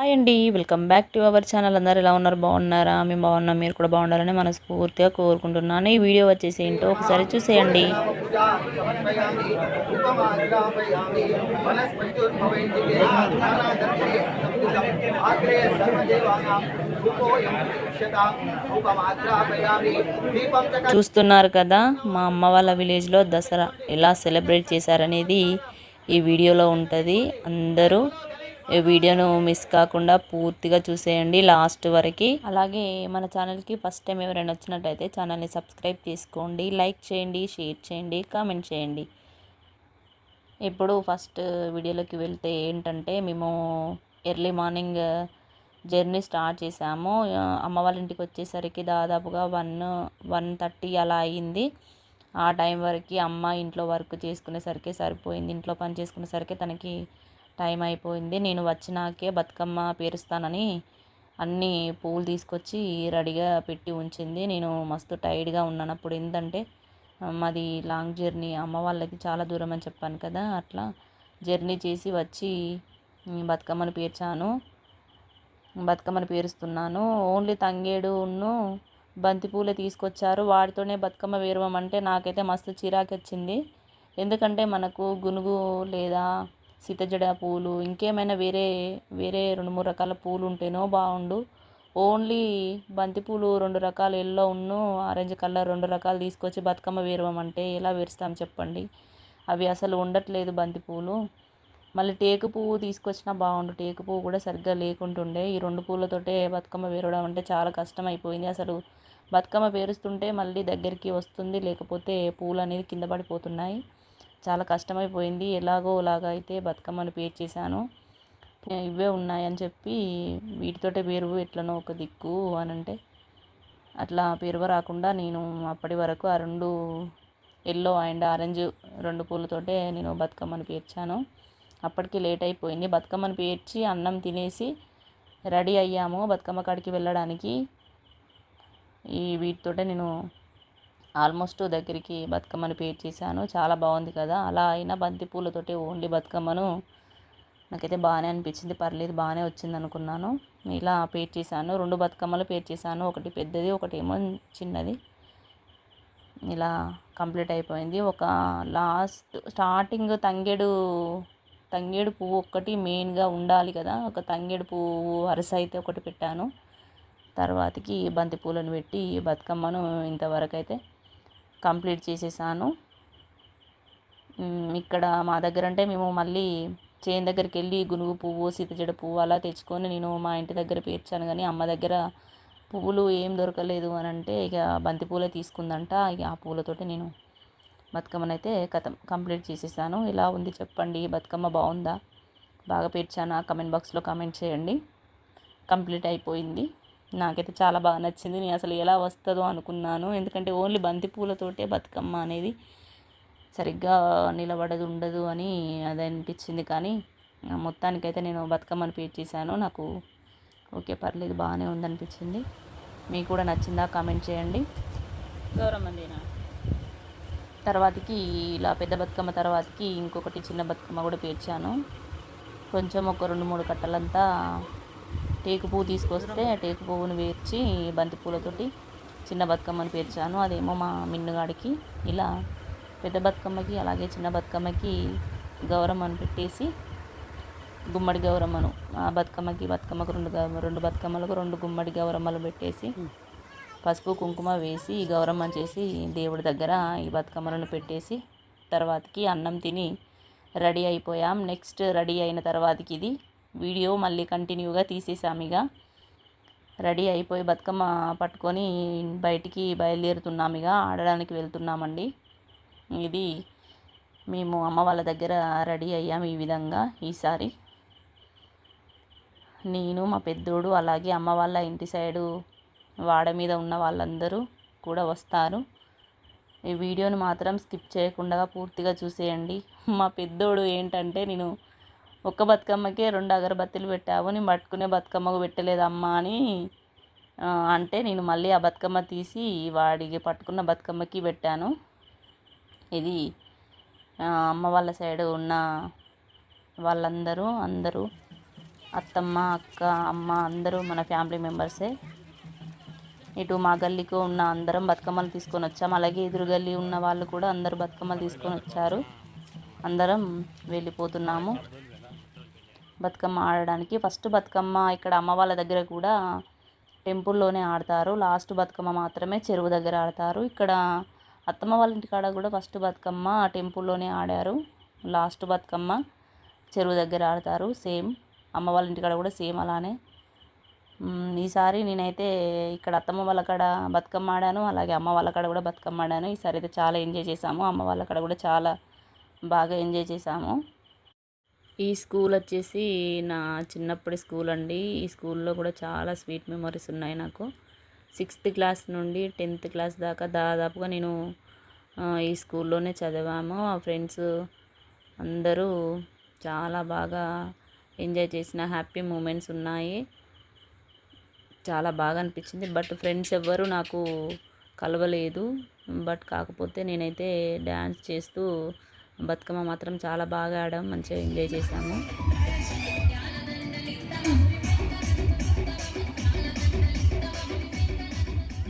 Hi అండి welcome back to our channel అందరు ఎలా ఉన్నారు? బాగున్నారా? మేము బాగున్నాం మీరు కూడా బాగుండాలని మనస్ఫూర్తిగా కోరుకుంటున్నాను. ఈ వీడియో వచ్చేసి ఏంటో ఒకసారి చూసేయండి. చూస్తున్నారు కదా మా అమ్మ వాళ్ళ విలేజ్లో దసరా ఎలా సెలబ్రేట్ చేశారనేది ఈ వీడియోలో ఉంటుంది. అందరూ వీడియోను మిస్ కాకుండా పూర్తిగా చూసేయండి లాస్ట్ వరకు. అలాగే మన ఛానల్కి ఫస్ట్ టైం ఎవరైనా వచ్చినట్టయితే ఛానల్ని సబ్స్క్రైబ్ చేసుకోండి లైక్ చేయండి షేర్ చేయండి కామెంట్ చేయండి. ఇప్పుడు ఫస్ట్ వీడియోలోకి వెళ్తే ఏంటంటే మేము ఎర్లీ మార్నింగ్ జర్నీ స్టార్ట్ చేసాము అమ్మ వాళ్ళ ఇంటికి వచ్చేసరికి దాదాపుగా వన్ వన్ థర్టీ అలా అయింది. ఆ టైం వరకు అమ్మ ఇంట్లో వర్క్ చేసుకునేసరికి సరిపోయింది ఇంట్లో పని చేసుకునేసరికి తనకి టైం అయిపోయింది నేను వచ్చినాకే బతుకమ్మ పేరుస్తానని అన్ని పూలు తీసుకొచ్చి రెడీగా పెట్టి ఉంచింది. నేను మస్తు టైర్డ్గా ఉన్నాను. అప్పుడు ఏంటంటే మాది లాంగ్ జర్నీ అమ్మ వాళ్ళకి చాలా దూరం అని చెప్పాను కదా అట్లా జర్నీ చేసి వచ్చి బతుకమ్మను పేర్చాను. బతుకమ్మను పేరుస్తున్నాను. ఓన్లీ తంగేడును బంతిపూలే తీసుకొచ్చారు. వాటితోనే బతుకమ్మ వేరవమంటే నాకైతే మస్తు చిరాకు వచ్చింది. ఎందుకంటే మనకు గునుగు లేదా సీతజడ పూలు ఇంకేమైనా వేరే వేరే రెండు మూడు రకాల పూలు ఉంటేనో బాగుండు ఓన్లీ బంతిపూలు రెండు రకాలు ఎల్లో ఉన్ను ఆరెంజ్ కలర్ రెండు రకాలు తీసుకొచ్చి బతుకమ్మ వేరవమంటే ఎలా వేరుస్తాం చెప్పండి? అవి అసలు ఉండట్లేదు బంతిపూలు మళ్ళీ టేకు పువ్వు తీసుకొచ్చినా బాగుండు టేకు పువ్వు కూడా సరిగ్గా లేకుంటుండే. ఈ రెండు పూలతోటే బతుకమ్మ వేరడం అంటే చాలా కష్టం అయిపోయింది అసలు బతుకమ్మ పేరుస్తుంటే మళ్ళీ దగ్గరికి వస్తుంది. లేకపోతే పూలు అనేది కింద పడిపోతున్నాయి. చాలా కష్టమైపోయింది. ఎలాగో అయితే బతుకమ్మను పేర్చేశాను ఇవే ఉన్నాయని చెప్పి వీటితోటే పేరు ఎట్లనో ఒక దిక్కు అని అంటే అట్లా పేరువ రాకుండా నేను అప్పటి వరకు ఆ రెండు ఎల్లో అండ్ ఆరెంజ్ రెండు పూలతోటే నేను బతుకమ్మను పేర్చాను. అప్పటికి లేట్ అయిపోయింది. బతుకమ్మను పేర్చి అన్నం తినేసి రెడీ అయ్యాము బతుకమ్మ కాడికి వెళ్ళడానికి. ఈ వీటితోటే నేను ఆల్మోస్ట్ దగ్గరికి బతుకమ్మను పేర్చేసాను చాలా బాగుంది కదా. అలా అయినా బంతి పూలతోటి ఓన్లీ బతుకమ్మను నాకైతే బాగానే అనిపించింది. పర్లేదు బాగానే వచ్చింది అనుకున్నాను. ఇలా పేర్చేసాను రెండు బతుకమ్మలు పేర్చేసాను ఒకటి పెద్దది ఒకటి ఏమో చిన్నది. ఇలా కంప్లీట్ అయిపోయింది. ఒక లాస్ట్ స్టార్టింగ్ తంగేడు తంగేడు పువ్వు ఒక్కటి మెయిన్గా ఉండాలి కదా. ఒక తంగేడు పువ్వు అరస అయితే ఒకటి పెట్టాను. తర్వాతకి బంతి పూలను పెట్టి బతుకమ్మను ఇంతవరకు అయితే కంప్లీట్ చేసేసాను. ఇక్కడ మా దగ్గర అంటే మేము మళ్ళీ చేను దగ్గరికి వెళ్ళి గునుగు పువ్వు సీతజడ పువ్వు అలా తెచ్చుకొని నేను మా ఇంటి దగ్గర పేర్చాను. కానీ అమ్మ దగ్గర పువ్వులు ఏం దొరకలేదు అని అంటే ఇక బంతి పూలే తీసుకుందంట. ఇక ఆ పూలతోటి నేను బతుకమ్మనైతే కథం కంప్లీట్ చేసేసాను. ఇలా ఉంది చెప్పండి? బతుకమ్మ బాగుందా? బాగా పేర్చానా? కమెంట్ బాక్స్లో కామెంట్ చేయండి. కంప్లీట్ అయిపోయింది. నాకైతే చాలా బాగా నచ్చింది. నేను అసలు ఎలా వస్తుందో అనుకున్నాను. ఎందుకంటే ఓన్లీ బంతి పూలతోటే బతుకమ్మ అనేది సరిగ్గా నిలబడదు ఉండదు అని అది అనిపించింది. కానీ మొత్తానికైతే నేను బతుకమ్మని పేర్చేసాను నాకు ఓకే పర్లేదు బాగానే ఉందనిపించింది. మీకు కూడా నచ్చిందా కామెంట్ చేయండి. గౌరమ్మందినా తర్వాతకి ఇలా పెద్ద బతుకమ్మ తర్వాతకి ఇంకొకటి చిన్న బతుకమ్మ కూడా పేర్చాను. కొంచెం ఒక రెండు మూడు కట్టలంతా టేకు పువ్వు తీసుకొస్తే టేకు పువ్వును పేర్చి బంతి పూలతోటి చిన్న బతుకమ్మని పేర్చాను. అదేమో మా మిన్నుగాడికి ఇలా పెద్ద బతుకమ్మకి అలాగే చిన్న బతుకమ్మకి గౌరమ్మను పెట్టేసి గుమ్మడి గౌరమ్మను ఆ బతుకమ్మకి బతుకమ్మకు రెండు రెండు బతుకమ్మలకు రెండు గుమ్మడి గౌరమ్మలు పెట్టేసి పసుపు కుంకుమ వేసి గౌరమ్మ చేసి దేవుడి దగ్గర ఈ బతుకమ్మలను పెట్టేసి తర్వాతకి అన్నం తిని రెడీ అయిపోయాం. నెక్స్ట్ రెడీ అయిన తర్వాతకి ఇది వీడియో మళ్ళీ కంటిన్యూగా తీసేసాము ఇక. రెడీ అయిపోయి బతుకమ్మ పట్టుకొని బయటికి బయలుదేరుతున్నాము ఇక. ఆడడానికి వెళ్తున్నామండి. ఇది మేము అమ్మ వాళ్ళ దగ్గర రెడీ అయ్యాము ఈ విధంగా ఈసారి. నేను మా పెద్దోడు అలాగే అమ్మ వాళ్ళ ఇంటి సైడు వాడ మీద ఉన్న వాళ్ళందరూ కూడా వస్తారు. ఈ వీడియోని మాత్రం స్కిప్ చేయకుండా పూర్తిగా చూసేయండి. మా పెద్దోడు ఏంటంటే నేను ఒక్క బతుకమ్మకే రెండు అగరబత్తులు పెట్టావు నేను పట్టుకునే బతుకమ్మకు పెట్టలేదమ్మా అని అంటే నేను మళ్ళీ ఆ బతుకమ్మ తీసి వాడికి పట్టుకున్న బతుకమ్మకి పెట్టాను. ఇది అమ్మ వాళ్ళ సైడ్ ఉన్న వాళ్ళందరూ అందరూ అత్తమ్మ అక్క అమ్మ అందరూ మన ఫ్యామిలీ మెంబర్సే. ఇటు మా గల్లీకి ఉన్న అందరం బతుకమ్మలు తీసుకొని వచ్చాము అలాగే ఎదురు గల్లీ ఉన్న వాళ్ళు కూడా అందరూ బతుకమ్మలు తీసుకొని వచ్చారు. అందరం వెళ్ళిపోతున్నాము. బతుకమ్మ ఆడడానికి. ఫస్ట్ బతుకమ్మ ఇక్కడ అమ్మ వాళ్ళ దగ్గర కూడా టెంపుల్లోనే ఆడతారు. లాస్ట్ బతుకమ్మ మాత్రమే చెరువు దగ్గర ఆడతారు. ఇక్కడ అత్తమ్మ వాళ్ళ ఇంటికాడ కూడా ఫస్ట్ బతుకమ్మ టెంపుల్లోనే ఆడారు. లాస్ట్ బతుకమ్మ చెరువు దగ్గర ఆడతారు. సేమ్ అమ్మ వాళ్ళ ఇంటికాడ కూడా సేమ్ అలానే. ఈసారి నేనైతే ఇక్కడ అత్తమ్మ వాళ్ళ కాడ బతుకమ్మ ఆడాను. అలాగే అమ్మ వాళ్ళ కాడ కూడా బతుకమ్మ ఆడాను. ఈసారి అయితే చాలా ఎంజాయ్ చేసాము అమ్మ వాళ్ళ కాడ కూడా చాలా బాగా ఎంజాయ్ చేసాము ఈ స్కూల్ వచ్చేసి నా చిన్నప్పటి స్కూల్ అండి. ఈ స్కూల్లో కూడా చాలా స్వీట్ మెమరీస్ ఉన్నాయి నాకు. సిక్స్త్ క్లాస్ నుండి టెన్త్ క్లాస్ దాకా దాదాపుగా నేను ఈ స్కూల్లోనే చదివాము. ఆ ఫ్రెండ్స్ అందరూ చాలా బాగా ఎంజాయ్ చేసిన హ్యాపీ మూమెంట్స్ ఉన్నాయి. చాలా బాగా అనిపించింది. బట్ ఫ్రెండ్స్ ఎవ్వరూ నాకు కలవలేదు. బట్ కాకపోతే నేనైతే డ్యాన్స్ చేస్తూ బతుకమ్మ మాత్రం చాలా బాగా ఆడాం మంచిగా ఎంజాయ్ చేసాము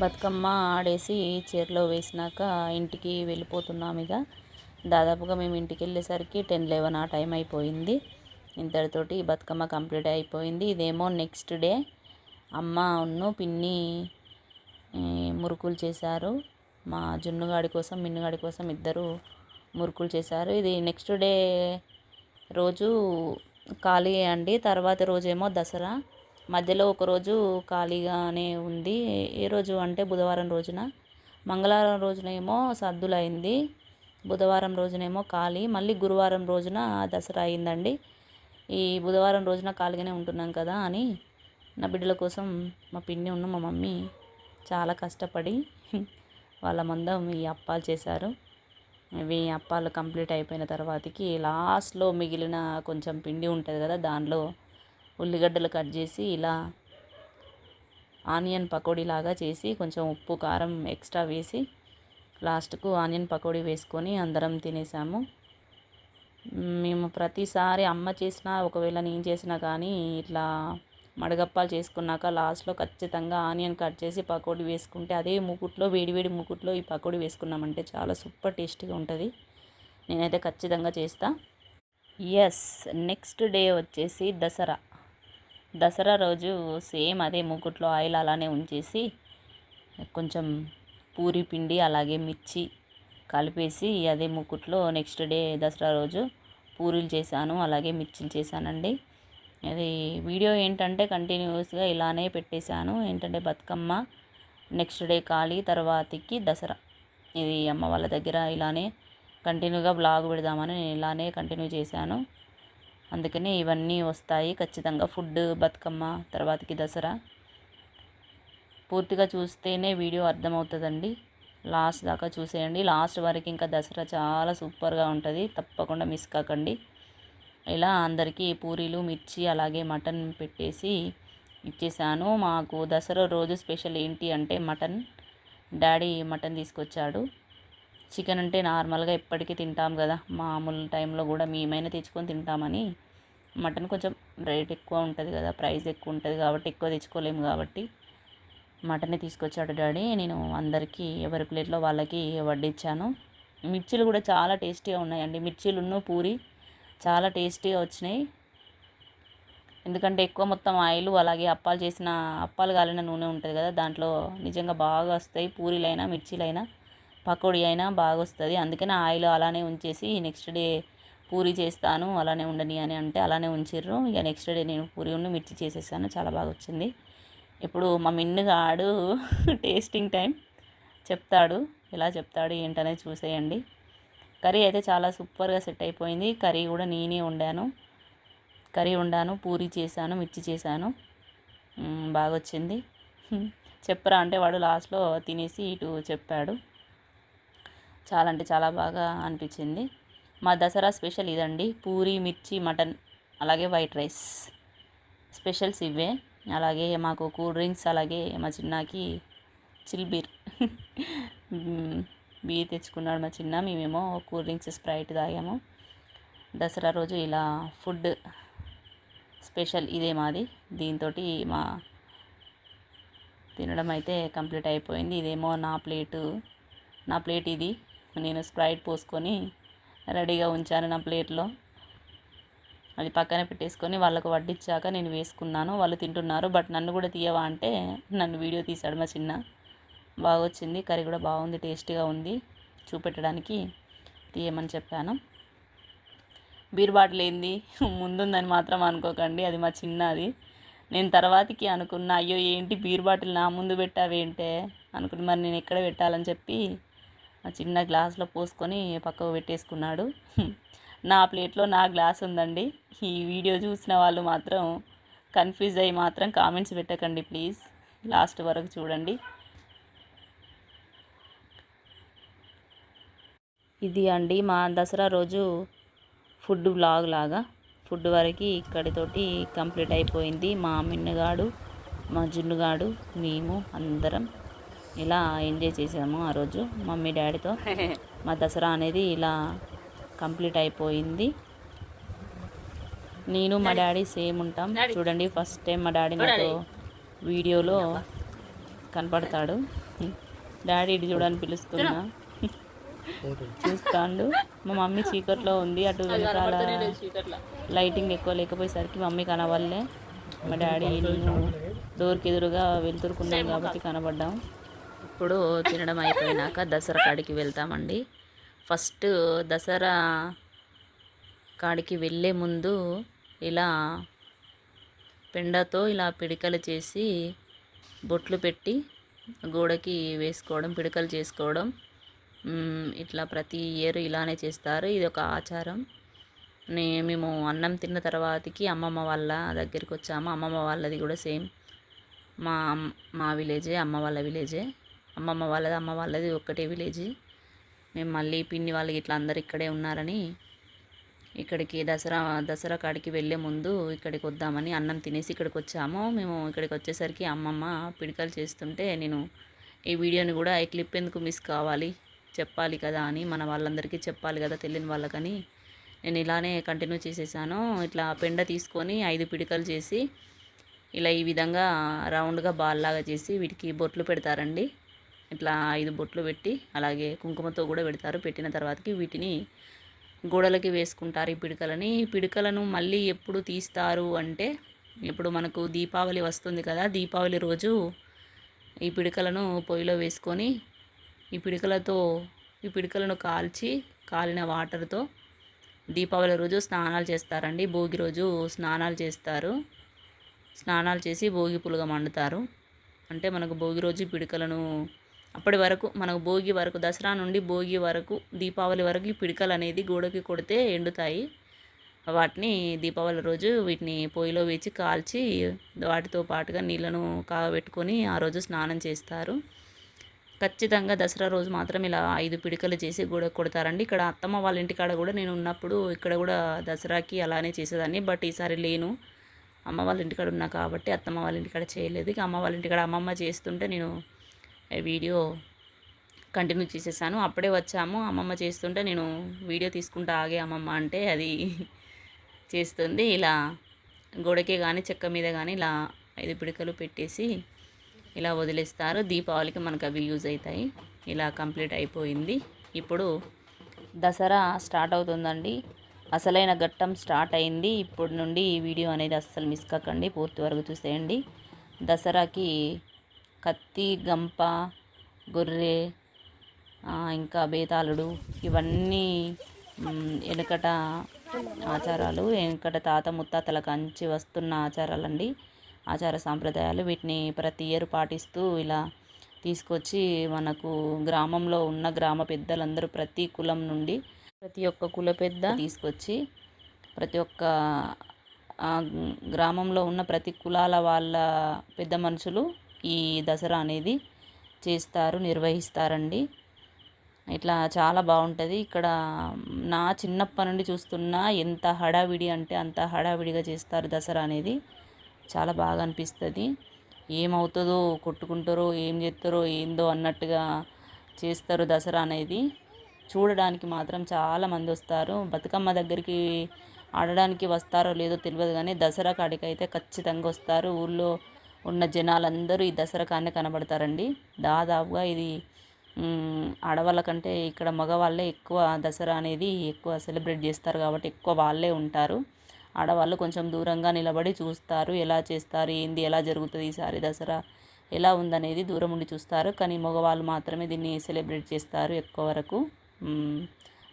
బతుకమ్మ ఆడేసి చీరలో వేసినాక ఇంటికి వెళ్ళిపోతున్నాం ఇక. దాదాపుగా మేము ఇంటికి వెళ్ళేసరికి టెన్ లెవెన్ ఆ టైం అయిపోయింది. ఇంతటితోటి బతుకమ్మ కంప్లీట్ అయిపోయింది. ఇదేమో నెక్స్ట్ డే. అమ్మ ఉన్ను పిన్ని మురుకులు చేశారు. మా జున్నుగాడి కోసం మిన్నుగాడి కోసం ఇద్దరు మురుకులు చేశారు. ఇది నెక్స్ట్ డే రోజు ఖాళీ అండి. తర్వాత రోజేమో దసరా. మధ్యలో ఒక రోజు ఖాళీగానే ఉంది. ఏ రోజు అంటే బుధవారం రోజున. మంగళవారం రోజునేమో సద్దులైంది. బుధవారం రోజునేమో ఖాళీ. మళ్ళీ గురువారం రోజున దసరా అయిందండి. ఈ బుధవారం రోజున ఖాళీగానే ఉంటున్నాం కదా అని నా బిడ్డల కోసం మా పిన్ని ఉన్న మా మమ్మీ చాలా కష్టపడి వాళ్ళ మందం ఈ అప్పాలు చేశారు. ఇవి అప్పాలు కంప్లీట్ అయిపోయిన తర్వాతకి లాస్ట్లో మిగిలిన కొంచెం పిండి ఉంటుంది కదా దానిలో ఉల్లిగడ్డలు కట్ చేసి ఇలా ఆనియన్ పకోడీ లాగా చేసి కొంచెం ఉప్పు కారం ఎక్స్ట్రా వేసి లాస్ట్కు ఆనియన్ పకోడీ వేసుకొని అందరం తినేసాము. మేము ప్రతిసారి అమ్మ చేసినా ఒకవేళ నేను చేసినా కానీ ఇట్లా మడగప్పాలు చేసుకున్నాక లాస్ట్లో ఖచ్చితంగా ఆనియన్ కట్ చేసి పకోడీ వేసుకుంటే అదే మూకుట్లో వేడివేడి మూకుట్లో ఈ పకోడీ వేసుకున్నామంటే చాలా సూపర్ టేస్టీగా ఉంటుంది. నేనైతే ఖచ్చితంగా చేస్తా. ఎస్ నెక్స్ట్ డే వచ్చేసి దసరా. దసరా రోజు సేమ్ అదే మూకుట్లో ఆయిల్ అలానే ఉంచేసి కొంచెం పూరి పిండి అలాగే మిర్చి కలిపేసి అదే మూకుట్లో నెక్స్ట్ డే దసరా రోజు పూరీలు చేశాను అలాగే మిర్చిలు చేశానండి. అది వీడియో ఏంటంటే కంటిన్యూస్గా ఇలానే పెట్టేశాను. ఏంటంటే బతుకమ్మ నెక్స్ట్ డే ఖాళీ తర్వాతకి దసరా. ఇది అమ్మ వాళ్ళ దగ్గర ఇలానే కంటిన్యూగా బ్లాగ్ పెడదామని నేను ఇలానే కంటిన్యూ చేశాను. అందుకని ఇవన్నీ వస్తాయి. ఖచ్చితంగా ఫుడ్ బతుకమ్మ తర్వాతకి దసరా. పూర్తిగా చూస్తేనే వీడియో అర్థమవుతుందండి. లాస్ట్ దాకా చూసేయండి. లాస్ట్ వరకు ఇంకా దసరా చాలా సూపర్గా ఉంటుంది. తప్పకుండా మిస్ కాకండి. ఇలా అందరికీ పూరీలు మిర్చి అలాగే మటన్ పెట్టేసి ఇచ్చేసాను. మాకు దసరా రోజు స్పెషల్ ఏంటి అంటే మటన్. డాడీ మటన్ తీసుకొచ్చాడు. చికెన్ అంటే నార్మల్గా ఎప్పటికీ తింటాం కదా. మామూలు టైంలో కూడా మేమైనా తెచ్చుకొని తింటామని. మటన్ కొంచెం రేట్ ఎక్కువ ఉంటుంది కదా ప్రైస్ ఎక్కువ ఉంటుంది కాబట్టి ఎక్కువ తెచ్చుకోలేము కాబట్టి మటనే తీసుకొచ్చాడు డాడీ. నేను అందరికీ ఎవరి ప్లేట్లో వాళ్ళకి వడ్డించాను మిర్చీలు కూడా చాలా టేస్టీగా ఉన్నాయండి. మిర్చీలున్న పూరి చాలా టేస్టీగా వచ్చినాయి. ఎందుకంటే ఎక్కువ మొత్తం ఆయిల్ అలాగే అప్పాలు చేసిన అప్పాలు కాలిన నూనె ఉంటుంది కదా దాంట్లో నిజంగా బాగా వస్తాయి. పూరీలైనా మిర్చీలైనా పకోడీ అయినా బాగా వస్తుంది. అందుకని ఆయిల్ అలానే ఉంచేసి నెక్స్ట్ డే పూరి చేస్తాను. అలానే ఉండని అని అంటే అలానే ఉంచిర్రు. ఇక నెక్స్ట్ డే నేను పూరి ఉండి మిర్చి చేసేసాను. చాలా బాగా వచ్చింది. ఇప్పుడు మా మిన్నుగాడు టేస్టింగ్ టైం చెప్తాడు. ఎలా చెప్తాడు ఏంటనేది చూసేయండి. కర్రీ అయితే చాలా సూపర్గా సెట్ అయిపోయింది. కర్రీ కూడా నేనే వండాను. కర్రీ వండాను పూరి చేశాను మిర్చి చేశాను. బాగా వచ్చింది చెప్పరా అంటే వాడు లాస్ట్లో తినేసి ఇటు చెప్పాడు. చాలా అంటే చాలా బాగా అనిపించింది. మా దసరా స్పెషల్ ఇదండి. పూరి మిర్చి మటన్ అలాగే వైట్ రైస్. స్పెషల్స్ ఇవే. అలాగే మాకు కూల్ డ్రింక్స్ అలాగే మా చిన్నకి చిల్బీర్ బీర్ తెచ్చుకున్నాడు మా చిన్న. మేమేమో కూల్ డ్రింక్స్ స్ప్రైట్ తాగాము. దసరా రోజు ఇలా ఫుడ్ స్పెషల్ ఇదే మాది. దీంతో మా తినడం అయితే కంప్లీట్ అయిపోయింది. ఇదేమో నా ప్లేటు నా ప్లేట్ ఇది. నేను స్ప్రైట్ పోసుకొని రెడీగా ఉంచాను నా ప్లేట్లో. అది పక్కన పెట్టేసుకొని వాళ్ళకు వడ్డించాక నేను వేసుకున్నాను. వాళ్ళు తింటున్నారు బట్ నన్ను కూడా తీయవా అంటే నన్ను వీడియో తీశాడు మా చిన్న. బాగా వచ్చింది కర్రీ కూడా బాగుంది టేస్టీగా ఉంది. చూపెట్టడానికి తీయమని చెప్పాను. బీర్ బాటిల్ ఏంది? ముందుందని మాత్రం అనుకోకండి. అది మా చిన్నది. నేను తర్వాతకి అనుకున్నా అయ్యో ఏంటి బీర్ బాటిల్ నా ముందు పెట్టావేంటే? అనుకుని మరి నేను ఎక్కడ పెట్టాలని చెప్పి ఆ చిన్న గ్లాస్లో పోసుకొని పక్కకు పెట్టేసుకున్నాడు. నా ప్లేట్లో నా గ్లాస్ ఉందండి. ఈ వీడియో చూసిన వాళ్ళు మాత్రం కన్ఫ్యూజ్ అయ్యి మాత్రం కామెంట్స్ పెట్టకండి ప్లీజ్. లాస్ట్ వరకు చూడండి. ఇది అండి మా దసరా రోజు ఫుడ్ బ్లాగ్ లాగా. ఫుడ్ వరకు ఇక్కడితోటి కంప్లీట్ అయిపోయింది. మా మిన్నగాడు మా జున్నుగాడు మేము అందరం ఇలా ఎంజాయ్ చేసాము ఆ రోజు మమ్మీ డాడీతో. మా దసరా అనేది ఇలా కంప్లీట్ అయిపోయింది. నేను మా డాడీ. సేమ్ ఉంటాం. చూడండి ఫస్ట్ టైం మా డాడీ నాతో వీడియోలో కనపడతాడు. డాడీ ఇటు చూడని పిలుస్తున్నా. చూస్తాడు. మా మమ్మీ చీకట్లో ఉంది అటు వెనకాల లైటింగ్ ఎక్కువ లేకపోయేసరికి మమ్మీ కనవల్లే మా డాడీ నేను డోర్కి ఎదురుగా వెళ్తురుకున్నాం కాబట్టి కనబడ్డాం. ఇప్పుడు తినడం అయిపోయినాక దసరా కాడికి వెళ్తామండి. ఫస్ట్ దసరా కాడికి వెళ్ళే ముందు ఇలా పెండతో ఇలా పిడికలు చేసి బొట్లు పెట్టి గోడకి వేసుకోవడం పిడికలు చేసుకోవడం. ఇట్లా ప్రతి ఇయర్ ఇలానే చేస్తారు. ఇది ఒక ఆచారం. నే మేము అన్నం తిన్న తర్వాతకి అమ్మమ్మ వాళ్ళ దగ్గరికి వచ్చాము. అమ్మమ్మ వాళ్ళది కూడా సేమ్. మా అమ్- మా విలేజే అమ్మ వాళ్ళ విలేజే. అమ్మమ్మ వాళ్ళది అమ్మ వాళ్ళది ఒక్కటే విలేజ్. మేము మళ్ళీ పిన్ని వాళ్ళకి ఇట్లా అందరు ఇక్కడే ఉన్నారని ఇక్కడికి దసరా దసరా కాడికి వెళ్ళే ముందు ఇక్కడికి వద్దామని అన్నం తినేసి ఇక్కడికి వచ్చాము. మేము ఇక్కడికి వచ్చేసరికి అమ్మమ్మ పిడికలు చేస్తుంటే నేను ఈ వీడియోని కూడా ఈ క్లిప్ ఎందుకు మిస్ కావాలి? చెప్పాలి కదా అని మన వాళ్ళందరికీ చెప్పాలి కదా తెలియని వాళ్ళకని. నేను ఇలానే కంటిన్యూ చేసేసాను. ఇట్లా పెండ తీసుకొని ఐదు పిడికలు చేసి ఇలా ఈ విధంగా రౌండ్గా బాల్లాగా చేసి వీటికి బొట్లు పెడతారండి. ఇట్లా ఐదు బొట్లు పెట్టి అలాగే కుంకుమతో కూడా పెడతారు. పెట్టిన తర్వాతకి వీటిని గోడలకి వేసుకుంటారు ఈ పిడకలని. ఈ పిడకలను మళ్ళీ ఎప్పుడు తీస్తారు అంటే ఇప్పుడు మనకు దీపావళి వస్తుంది కదా దీపావళి రోజు ఈ పిడకలను పొయ్యిలో వేసుకొని ఈ పిడకలతో ఈ పిడకలను కాల్చి కాలిన వాటర్తో దీపావళి రోజు స్నానాలు చేస్తారండి. భోగి రోజు స్నానాలు చేస్తారు. స్నానాలు చేసి భోగి పులుగ మండుతారు. అంటే మనకు భోగి రోజు ఈ పిడకలను అప్పటి వరకు మనకు భోగి వరకు దసరా నుండి భోగి వరకు దీపావళి వరకు ఈ పిడకలు అనేది గోడకి కొడితే ఎండుతాయి. వాటిని దీపావళి రోజు వీటిని పొయ్యిలో వేచి కాల్చి వాటితో పాటుగా నీళ్ళను కాగబెట్టుకొని ఆ రోజు స్నానం చేస్తారు. ఖచ్చితంగా దసరా రోజు మాత్రం ఇలా ఐదు పిడికలు చేసి గూడ కొడతారండి. ఇక్కడ అత్తమ్మ వాళ్ళ ఇంటికాడ కూడా నేను ఉన్నప్పుడు ఇక్కడ కూడా దసరాకి అలానే చేసేదాన్ని. బట్ ఈసారి లేను. అమ్మ వాళ్ళ ఇంటికాడ ఉన్నా కాబట్టి అత్తమ్మ వాళ్ళ ఇంటికాడ చేయలేదు. ఇక అమ్మ వాళ్ళ ఇంటికాడ అమ్మమ్మ చేస్తుంటే నేను వీడియో కంటిన్యూ చేసేసాను. అప్పుడే వచ్చాము. అమ్మమ్మ చేస్తుంటే నేను వీడియో తీసుకుంటా ఆగే అమ్మమ్మ అంటే అది చేస్తుంది. ఇలా గోడకే కానీ చెక్క మీద కానీ ఇలా ఐదు పిడికలు పెట్టేసి ఇలా వదిలేస్తారు. దీపావళికి మనకు అవి యూజ్ అవుతాయి. ఇలా కంప్లీట్ అయిపోయింది. ఇప్పుడు దసరా స్టార్ట్ అవుతుందండి. అసలైన ఘట్టం స్టార్ట్ అయింది. ఇప్పుడు నుండి ఈ వీడియో అనేది అస్సలు మిస్ కాకండి. పూర్తి వరకు చూసేయండి. దసరాకి కత్తి గంప గొర్రె ఇంకా బేతాళుడు ఇవన్నీ వెనుకట ఆచారాలు వెనుకట తాత ముత్తాతల కంచి వస్తున్న ఆచారాలండి. ఆచార సాంప్రదాయాలు వీటిని ప్రతి ఇయర్ పాటిస్తూ ఇలా తీసుకొచ్చి మనకు గ్రామంలో ఉన్న గ్రామ పెద్దలందరూ ప్రతి కులం నుండి ప్రతి ఒక్క కుల పెద్ద తీసుకొచ్చి ప్రతి ఒక్క గ్రామంలో ఉన్న ప్రతి కులాల వాళ్ళ పెద్ద మనుషులు ఈ దసరా అనేది చేస్తారు నిర్వహిస్తారండి. ఇట్లా చాలా బాగుంటుంది. ఇక్కడ నా చిన్నప్పటి నుండి చూస్తున్నా ఎంత హడావిడి అంటే అంత హడావిడిగా చేస్తారు దసరా అనేది. చాలా బాగా అనిపిస్తుంది. ఏమవుతుందో కొట్టుకుంటారో ఏం చేస్తారో ఏందో అన్నట్టుగా చేస్తారు దసరా అనేది. చూడడానికి మాత్రం చాలా మంది వస్తారు. బతుకమ్మ దగ్గరికి ఆడడానికి వస్తారో లేదో తెలియదు కానీ దసరా కాడికి అయితే ఖచ్చితంగా వస్తారు. ఊళ్ళో ఉన్న జనాలందరూ ఈ దసరా కాడనే కనబడతారండి. దాదాపుగా ఇది ఆడవాళ్ళ కంటే ఇక్కడ మగవాళ్ళే ఎక్కువ దసరా అనేది ఎక్కువ సెలబ్రేట్ చేస్తారు కాబట్టి ఎక్కువ వాళ్ళే ఉంటారు. ఆడవాళ్ళు కొంచెం దూరంగా నిలబడి చూస్తారు ఎలా చేస్తారు ఏంది ఎలా జరుగుతుంది ఈసారి దసరా ఎలా ఉందనేది దూరం ఉండి చూస్తారు. కానీ మగవాళ్ళు మాత్రమే దీన్ని సెలబ్రేట్ చేస్తారు ఎక్కువ వరకు.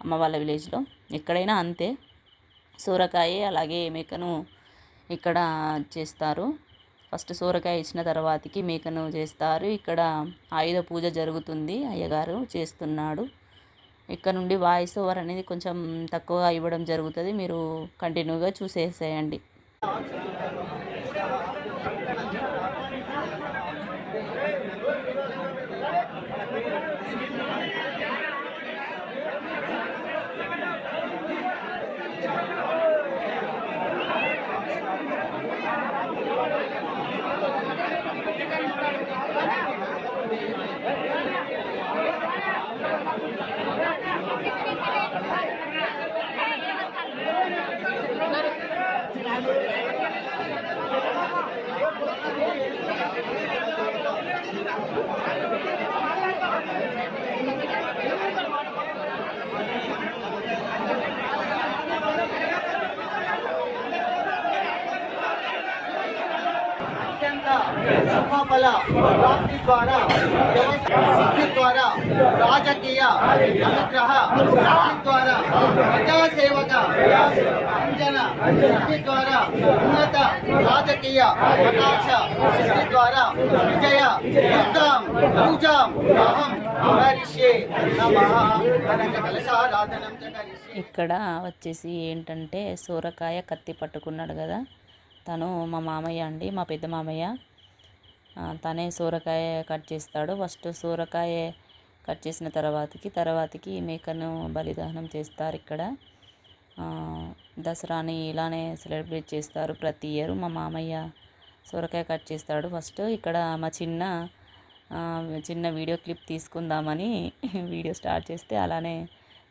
అమ్మ వాళ్ళ విలేజ్లో. ఎక్కడైనా అంతే. సూరకాయ అలాగే మేకను ఇక్కడ చేస్తారు. ఫస్ట్ సూరకాయ ఇచ్చిన తర్వాతకి మేకను చేస్తారు. ఇక్కడ ఆయుధ పూజ జరుగుతుంది. అయ్యగారు చేస్తున్నాడు. ఇక్కడ నుండి వాయిస్ ఓవర్ అనేది కొంచెం తక్కువగా ఇవ్వడం జరుగుతుంది. మీరు కంటిన్యూగా చూసేసేయండి. అత్యంత ప్రాప్తి ద్వారా సిద్ధి ద్వారా రాజకీయ అనుగ్రహ సిద్ధి ద్వారా ప్రజాసేవక అంజన సిద్ధి ద్వారా ఉన్నత రాజకీయ కటాక్ష సిద్ధి ద్వారా ఇక్కడ వచ్చేసి ఏంటంటే సూరకాయ కత్తి పట్టుకున్నాడు కదా. తను మా మామయ్య అండి మా పెద్ద మామయ్య. తనే సూరకాయ కట్ చేస్తాడు. ఫస్ట్ సూరకాయ కట్ చేసిన తర్వాతకి తర్వాతకి మేకను బలిదానం చేస్తారు ఇక్కడ. దసరాని ఇలానే సెలబ్రేట్ చేస్తారు ప్రతి ఇయర్. మా మామయ్య సూరకాయ కట్ చేస్తాడు. ఫస్ట్ ఇక్కడ మా చిన్న చిన్న వీడియో క్లిప్ తీసుకుందామని వీడియో స్టార్ట్ చేస్తే అలానే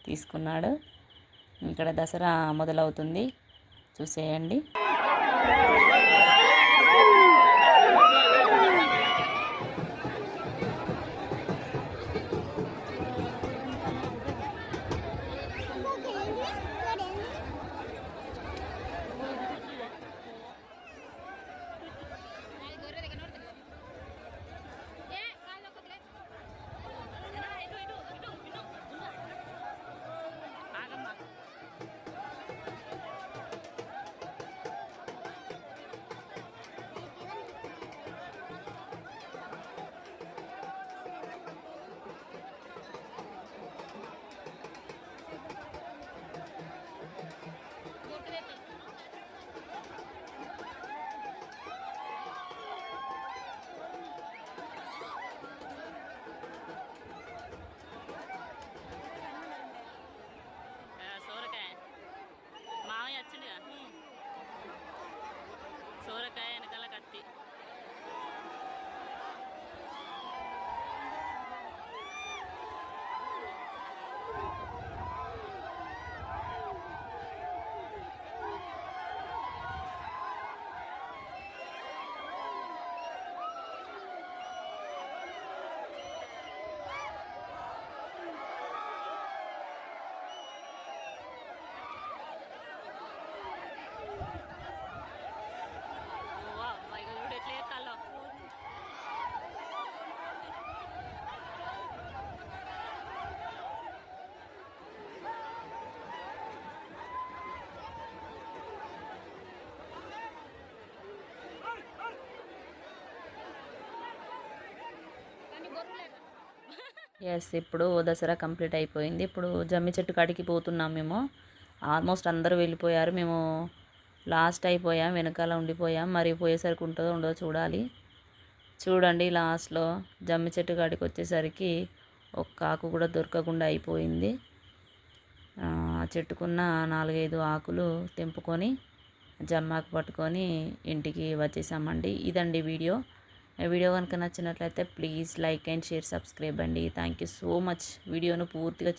తీసుకున్నాడు. ఇక్కడ దసరా మొదలవుతుంది. చూసేయండి. ఎస్ ఇప్పుడు దసరా కంప్లీట్ అయిపోయింది. ఇప్పుడు జమ్మి చెట్టు కాడికి పోతున్నాం మేము. ఆల్మోస్ట్ అందరూ వెళ్ళిపోయారు. మేము లాస్ట్ అయిపోయాం. వెనకాల ఉండిపోయాం. మరి పోయేసరికి ఉంటుందో ఉండదో చూడాలి. చూడండి లాస్ట్లో జమ్మి చెట్టు కాడికి వచ్చేసరికి ఒక్క ఆకు కూడా దొరకకుండా అయిపోయింది. చెట్టుకున్న నాలుగైదు ఆకులు తెంపుకొని జమ్మాకు పట్టుకొని ఇంటికి వచ్చేసామండి. ఇదండి వీడియో. వీడియో కనుక నచ్చినట్లయితే please like and share subscribe అండి. థ్యాంక్ యూ సో మచ్ వీడియోను పూర్తిగా